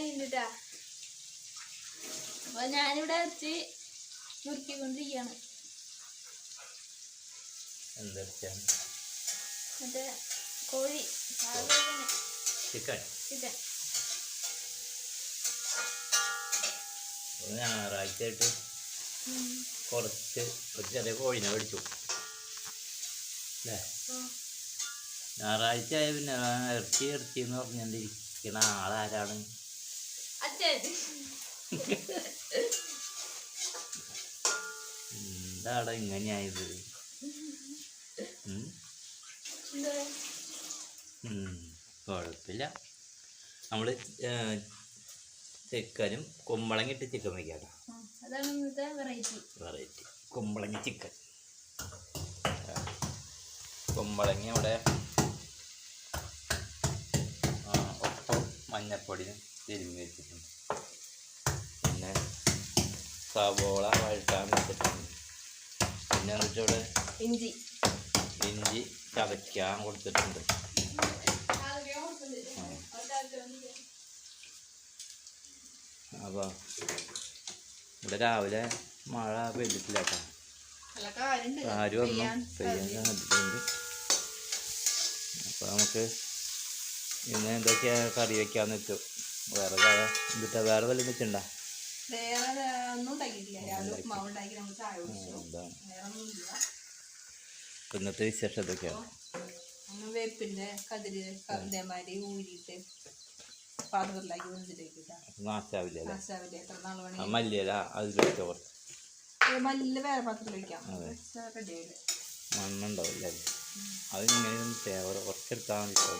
വാങ്ങിട്ടാ അപ്പൊ ഞാനിവിടെ ഇറച്ചി മുറുക്കിക്കൊണ്ടിരിക്കുകയാണ്. എന്തൊക്കെയാണ് മറ്റേ കോഴി ചിക്കൻ. ചിക്കൻ. ഞായറാഴ്ച ആയിട്ട് കുറച്ച് ഒരു ചെറിയ കോഴിനെ മേടിച്ചു. അല്ലേ? ഞായറാഴ്ച ആയ പിന്നെ ഇറച്ചി ഇറച്ചി എന്ന് പറഞ്ഞുകൊണ്ടിരിക്കണ ആളാരാണ്? എന്താണ് ഇങ്ങനെയായത്? കുഴപ്പമില്ല നമ്മൾ ചിക്കനും കുമ്പളങ്ങ ഇട്ട് ചിക്കൻ വയ്ക്കാം അതാണ് ഇന്നത്തെ വെറൈറ്റി വെറൈറ്റി കുമ്പളങ്ങ ചിക്കൻ. കുമ്പളങ്ങ ഇവിടെ ഒപ്പം മഞ്ഞപ്പൊടിയും തിരുമ്മി വെച്ചിട്ടുണ്ട് പിന്നെ സവോള വഴറ്റാൻ വെച്ചിട്ടുണ്ട്. പിന്നെ എന്നിട്ട് ഇവിടെ ഇഞ്ചി. ഇഞ്ചി ചതയ്ക്കാൻ കൊടുത്തിട്ടുണ്ട്. അപ്പോൾ ഇവിടെ രാവിലെ മഴ പെയ്തിട്ടില്ല കേട്ടോ. ആരും ഒന്നും പെയ്യാൻ സാധ്യതയുണ്ട് അപ്പോൾ നമുക്ക് ഇന്ന് എന്തൊക്കെയാ കറി വെക്കാന്ന് വെച്ചു. വേറെ എന്നിട്ട് വേറെ വല്ല വെച്ചിട്ടുണ്ടോ? വേറെ ഒന്നും ഉണ്ടാക്കിയിട്ടില്ല. രാവിലെ ഉപ്മാവ് ഉണ്ടാക്കി നമ്മൾ ചായ കുടിച്ചു. വേറെ ഒന്നുമില്ല ഇന്നത്തെ വിശേഷം എന്തൊക്കെയാണ് ഒന്ന് വേപ്പിന്റെ കതിര് കന്തേമാരി ഊരിയിട്ട് പാത്രത്തിലാക്കി വെച്ചിട്ടേക്ക് അപ്പം നാശാവില്ല അല്ലേ? നാശാവില്ല? എത്ര നാൾ വേണമെങ്കിൽ മല്ലിയില കുറച്ച് വേറെ പാത്രത്തിൽ മണ്ണുണ്ടാവില്ല? അതിങ്ങനെ തേവറ കുറച്ചെടുത്താൽ മതി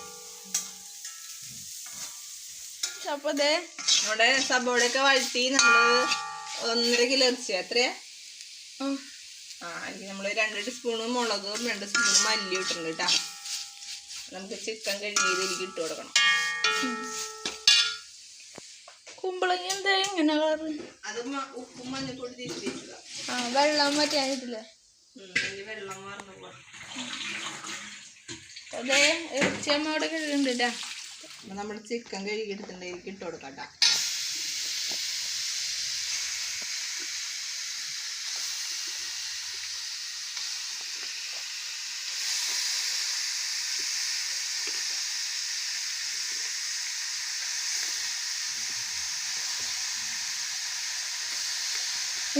അപ്പൊ അതെ നമ്മുടെ സബോളയൊക്കെ വഴറ്റി നമ്മൾ ഒന്നര കിലോ ഇറച്ചി എത്രയാ? ആ. അതിൽ നമ്മൾ രണ്ട് സ്പൂണ് മുളകും രണ്ട് സ്പൂൺ മല്ലി ഇട്ടുണ്ട് കേട്ടാ. നമുക്ക് ചിക്കൻ കഴുകിയതിലേക്ക് ഇട്ട് കൊടുക്കണം. കുമ്പളങ്ങ എന്താ ഇങ്ങനെ കളറ്? അത് ഉപ്പും മഞ്ഞപ്പൊടി തിരിച്ചു ആ വെള്ളം മറ്റേ വെള്ളം അതെ ഇറച്ചി അമ്മ അവിടെ കഴുകുന്നുണ്ട് നമ്മൾ ചിക്കൻ കഴുകിയെടുത്തിട്ടുണ്ടെങ്കിൽ ഇട്ട് കൊടുക്കാം ട്ടാ.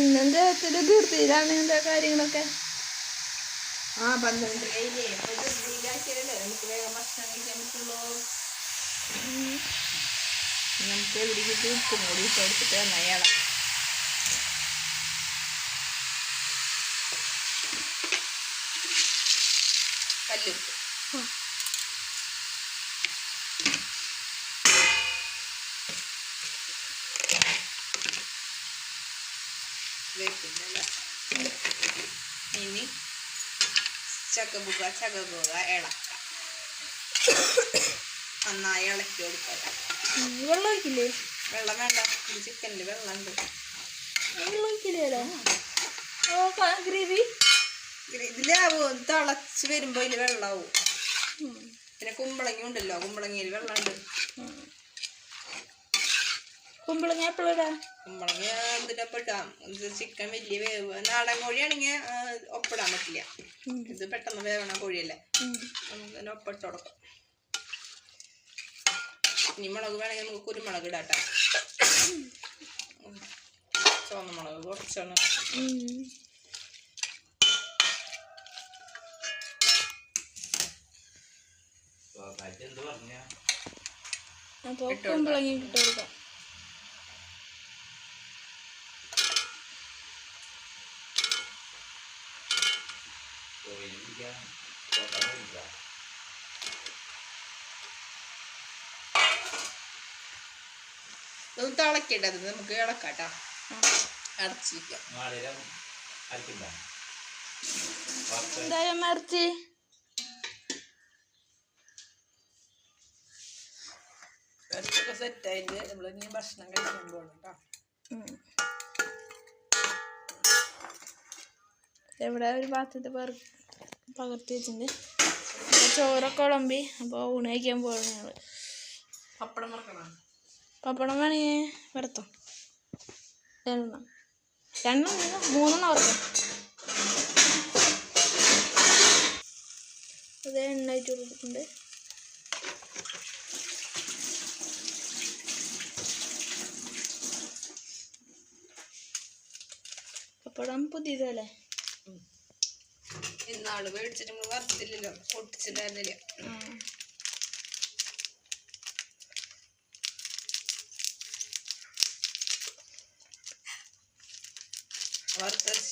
ഇന്നെന്താ ഒത്തിരി ധൃതിയിലാണ് എന്താ കാര്യങ്ങളൊക്കെ? ആ പന്ത്രണ്ട്. കഴിഞ്ഞേ ധൃതിയിലാക്കിയല്ലേ നമുക്ക് വേഗം ഭക്ഷണം കഴിക്കാൻ പറ്റുള്ളൂ. നമുക്ക് എവിടേക്കിട്ട് ഉപ്പും കൂടി ഇട്ട് കൊടുത്തിട്ട് നന്നായി ഇളക്കാം കല്ലുപ്പ് വേപ്പിന്റെ. ഇനി ചക്കബുക ചകബുക ഇളക്കാം നന്നായി ഇളക്കി കൊടുക്കാം. വെള്ളം ഒഴിക്കില്ലേ വെള്ളം വേണ്ട ചിക്കനിൽ വെള്ളമുണ്ട്. വെള്ളം ഒഴിക്കില്ലേ ഓ ഗ്രേവി? ഇതിലാവും തിളച്ച് വരുമ്പോൾ ഇതിൽ വെള്ളമാവും പിന്നെ കുമ്പളങ്ങി ഉണ്ടല്ലോ കുമ്പളങ്ങയിൽ വെള്ളമുണ്ട്. കുമ്പളങ്ങ എപ്പോഴാ കുമ്പളങ്ങ എന്തിനൊപ്പം ഇടാം? ചിക്കൻ വലിയ വേവ് നാടൻ കോഴിയാണെങ്കിൽ ഒപ്പിടാൻ പറ്റില്ല. ഇത് പെട്ടെന്ന് വേവണ കോഴിയല്ലേ. നമുക്ക് ഒപ്പിട്ട് കൊടുക്കാം. ഇനി മുളക് വേണമെങ്കിൽ നമുക്ക് കുരുമുളക് ഇടാട്ടോ. ചുവന്നമുളക് ചുവന്ന മുളക് കുറച്ചാണ്. ഇട്ട് കൊടുക്കാം. കുമ്പളങ്ങ ഇട്ട് കൊടുക്കാം ഇതൊന്ന് തിളക്കിട്ടത് നമുക്ക് ഇളക്കാട്ടാ. അടച്ചിരിക്കാം. നാളിരം അരക്കില്ല. എന്തായാലും മറിച്ച് സെറ്റായിട്ട് നമ്മൾ ഇനി ഭക്ഷണം കഴിക്കാൻ പോകണം കേട്ടോ ഇവിടെ ഒരു പാത്രത്തിൽ പറ പകർത്തി വെച്ചിട്ടുണ്ട്. അപ്പൊ ചോറൊക്കെ വിളമ്പി അപ്പോൾ ഊണ് കഴിക്കാൻ പോകണം ഞങ്ങൾ പപ്പടം മറക്കണം പപ്പടം വേണേ വരത്തോ രണ്ടെണ്ണം. രണ്ടെണ്ണം മൂന്നെണ്ണം വരത്തോ അതേ എണ്ണയിട്ട് കൊടുത്തിട്ടുണ്ട്. പപ്പടം പുതിയതല്ലേ? ഇന്നാൾ മേടിച്ചിട്ട് നമ്മൾ വറുത്തില്ലല്ലോ പൊട്ടിച്ചിട്ടായിരുന്നില്ല.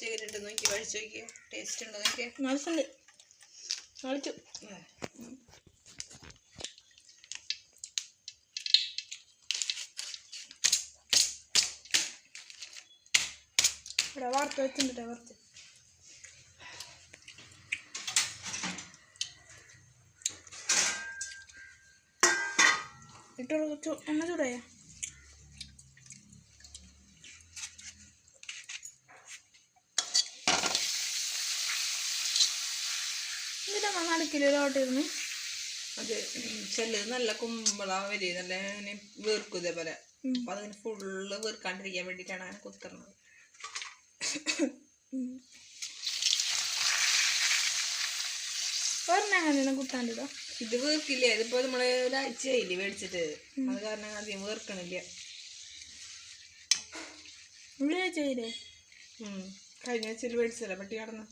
കഴിഞ്ഞിട്ട് നോക്കി കഴിച്ചു നോക്കിയ ടേസ്റ്റ് ഉണ്ടോ നോക്കിയേ മനസ്സുണ്ട് കളിച്ചു ഇവിടെ വറുത്ത് വെച്ചിട്ടുണ്ട് വാർത്ത ഇട്ട് എണ്ണ ചൂടായ? ഇതിന്റെ നടുക്കിൽ ഓട്ടിരുന്നു അത് ചെല്ല നല്ല കുമ്പള വരി നല്ല ഇങ്ങനെ വീർക്കും ഇതേപോലെ. അപ്പൊ അതിന് ഫുള്ള് വീർക്കാണ്ടിരിക്കാൻ വേണ്ടിയിട്ടാണ് അങ്ങനെ കുത്തറുന്നത് ഒരെണ്ണം അങ്ങനെയാണ് കുത്താണ്ടിടോ? ഇത് വീർക്കില്ല. ഇതിപ്പോ നമ്മൾ ഒരാഴ്ചയായില്ലേ മേടിച്ചിട്ട്. അത് കാരണം അധികം വീർക്കണില്ല. കഴിഞ്ഞ ആഴ്ചയിൽ മേടിച്ചല്ലേ പട്ടി കടന്ന്.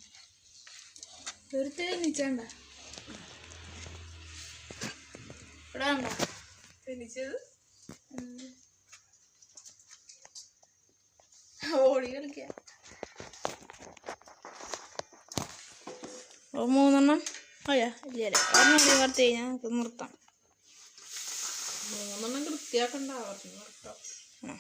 വെറുതെ നിച്ചണ്ട ഇവിടെ ഉണ്ടോ എനിച്ചത് ഓടി കളിക്ക. ഓ മൂന്നെണ്ണം. അയ്യാ ഇല്ലേ കൂടി വറുത്ത് കഴിഞ്ഞാൽ നമുക്ക് നിർത്താം. മൂന്നെണ്ണം വൃത്തിയാക്കണ്ട ആ.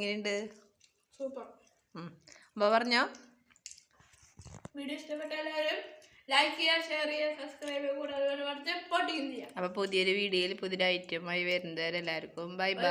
എങ്ങനെയുണ്ട്? സൂപ്പർ. അപ്പൊ പറഞ്ഞോ. വീഡിയോ ഇഷ്ടപ്പെട്ട എല്ലാവരും ലൈക്ക് ചെയ്യുക ഷെയർ ചെയ്യുക സബ്സ്ക്രൈബ് ചെയ്യുക കൂടാതെ പഠിച്ച് സപ്പോർട്ട് ചെയ്യുക. അപ്പൊ പുതിയൊരു വീഡിയോയിൽ പുതിയൊരു ഐറ്റമായി വരുന്നവരെല്ലാവർക്കും ബൈ. ബൈ